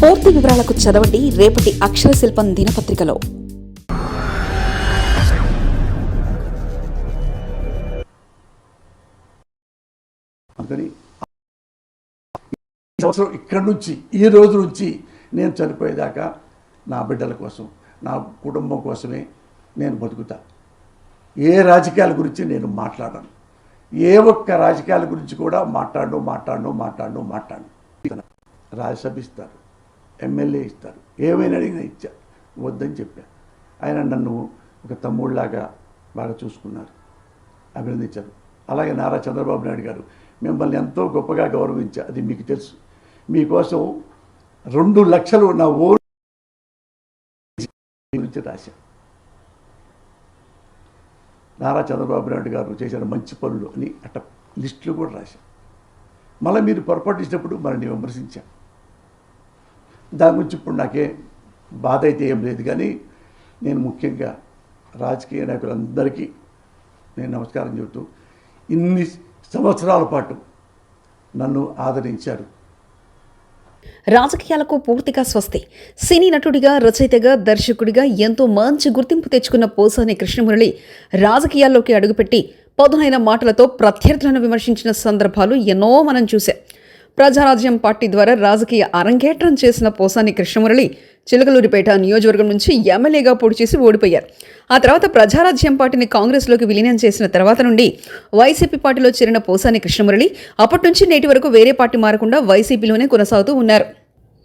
పూర్తి వివరాలకు చదవండి రేపటి అక్షర శిల్పం దినపత్రికలో. అందుకని సంవత్సరం ఇక్కడి నుంచి ఈ రోజు నుంచి నేను చనిపోయేదాకా నా బిడ్డల కోసం నా కుటుంబం కోసమే నేను బతుకుతా. ఏ రాజకీయాల గురించి నేను మాట్లాడను. ఏ ఒక్క రాజకీయాల గురించి కూడా మాట్లాడను మాట్లాడను మాట్లాడను మాట్లాడను. రాజ్యసభ ఇస్తారు. ఎమ్మెల్యే ఇస్తారు. ఏమైనా అడిగినా ఇచ్చా. వద్దని చెప్పా. ఆయన నన్ను ఒక తమ్ముళ్ళలాగా బాగా చూసుకున్నారు. అభినందించారు. అలాగే నారా చంద్రబాబు నాయుడు గారు మిమ్మల్ని ఎంతో గొప్పగా గౌరవించా. అది మీకు తెలుసు. మీకోసం రెండు లక్షలు నా ఓన్ గురించి రాశా. నారా చంద్రబాబు నాయుడు గారు చేసిన మంచి పనులు అని అట్ట లిస్టులు కూడా రాశా. మళ్ళీ మీరు పొరపాటు ఇచ్చినప్పుడు మనల్ని విమర్శించాను దాని గురించి ఇప్పుడు నాకే బాధ అయితే ఏం లేదు కానీ నేను ముఖ్యంగా రాజకీయ నాయకులందరికీ నేను నమస్కారం చెబుతూ ఇన్ని సంవత్సరాల పాటు నన్ను ఆదరించారు. రాజకీయాలకు పూర్తిగా స్వస్తి. సినీ నటుడిగా రచయితగా దర్శకుడిగా ఎంతో మంచి గుర్తింపు తెచ్చుకున్న పోసాని కృష్ణమురళి రాజకీయాల్లోకి అడుగుపెట్టి పదునైన మాటలతో ప్రత్యర్థులను విమర్శించిన సందర్భాలు ఎన్నో మనం చూశాం. ప్రజారాజ్యం పార్టీ ద్వారా రాజకీయ అరంగేట్రం చేసిన పోసాని కృష్ణమురళి చిలకలూరిపేట నియోజకవర్గం నుంచి ఎమ్మెల్యేగా పోటీ చేసి ఓడిపోయారు. ఆ తర్వాత ప్రజారాజ్యం పార్టీని కాంగ్రెస్లోకి విలీనం చేసిన తర్వాత నుండి వైసీపీ పార్టీలో చేరిన పోసాని కృష్ణమురళి అప్పటి నుంచి నేటి వరకు వేరే పార్టీ మారకుండా వైసీపీలోనే కొనసాగుతూ ఉన్నారు.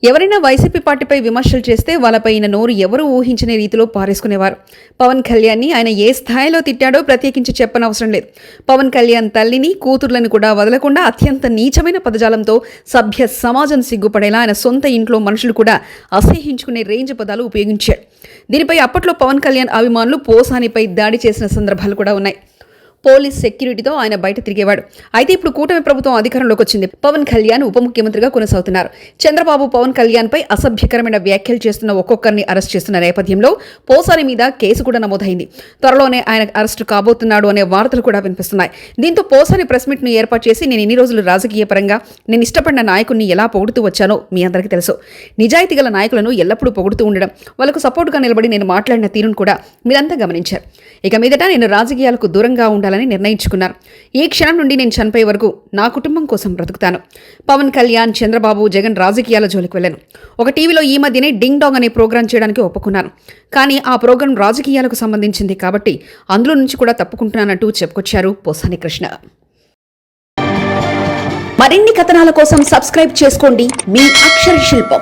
ఎవరైనా వైసీపీ పార్టీపై విమర్శలు చేస్తే వాళ్ళపై ఈయన నోరు ఎవరూ ఊహించని రీతిలో పారేసుకునేవారు. పవన్ కళ్యాణ్ని ఆయన ఏ స్థాయిలో తిట్టాడో ప్రత్యేకించి చెప్పనవసరం లేదు. పవన్ కళ్యాణ్ తల్లిని కూతుర్లను కూడా వదలకుండా అత్యంత నీచమైన పదజాలంతో సభ్య సమాజం సిగ్గుపడేలా ఆయన సొంత ఇంట్లో మనుషులు కూడా అసహ్యించుకునే రేంజ్ పదాలు ఉపయోగించాడు దీనిపై అప్పట్లో పవన్ కళ్యాణ్ అభిమానులు పోసానిపై దాడి చేసిన సందర్భాలు కూడా ఉన్నాయి. పోలీస్ సెక్యూరిటీతో ఆయన బయట తిరిగేవాడు. అయితే ఇప్పుడు కూటమి ప్రభుత్వం అధికారంలోకి వచ్చింది. పవన్ కళ్యాణ్ ఉప ముఖ్యమంత్రిగా కొనసాగుతున్నారు. చంద్రబాబు పవన్ కళ్యాణ్ పై అసభ్యకరమైన వ్యాఖ్యలు చేస్తున్న ఒక్కొక్కరిని అరెస్ట్ చేస్తున్న నేపథ్యంలో పోసాని మీద కేసు కూడా నమోదైంది. త్వరలోనే ఆయన అరెస్టు కాబోతున్నాడు అనే వార్తలు కూడా వినిపిస్తున్నాయి. దీంతో పోసాని ప్రెస్ మీట్ను ఏర్పాటు చేసి నేను ఇన్ని రోజులు రాజకీయ పరంగా నేను ఇష్టపడిన నాయకుడిని ఎలా పొగుడుతూ వచ్చానో మీ అందరికీ తెలుసు. నిజాయితీ గల నాయకులను ఎల్లప్పుడూ పొగుడుతూ ఉండడం వాళ్ళకు సపోర్టుగా నిలబడి నేను మాట్లాడిన తీరును కూడా మీరంతా గమనించారు. ఇక మీదట నేను రాజకీయాలకు దూరంగా ఉండాలని నిర్ణయించుకున్నారు. ఈ క్షణం నుండి నేను చనిపోయే వరకు నా కుటుంబం కోసం బ్రతుకుతాను. పవన్ కళ్యాణ్ చంద్రబాబు జగన్ రాజకీయాల జోలికి వెళ్ళాను. ఒక టీవీలో ఈ మధ్యనే డింగ్ డాంగ్ అనే ప్రోగ్రాం చేయడానికి ఒప్పుకున్నాను. కానీ ఆ ప్రోగ్రాం రాజకీయాలకు సంబంధించింది కాబట్టి అందులో నుంచి కూడా తప్పుకుంటున్నానంటూ చెప్పుకొచ్చారు పోసాని కృష్ణ. మరిన్ని కథనాల కోసం సబ్స్క్రైబ్ చేసుకోండి మీ అక్షర శిల్పం.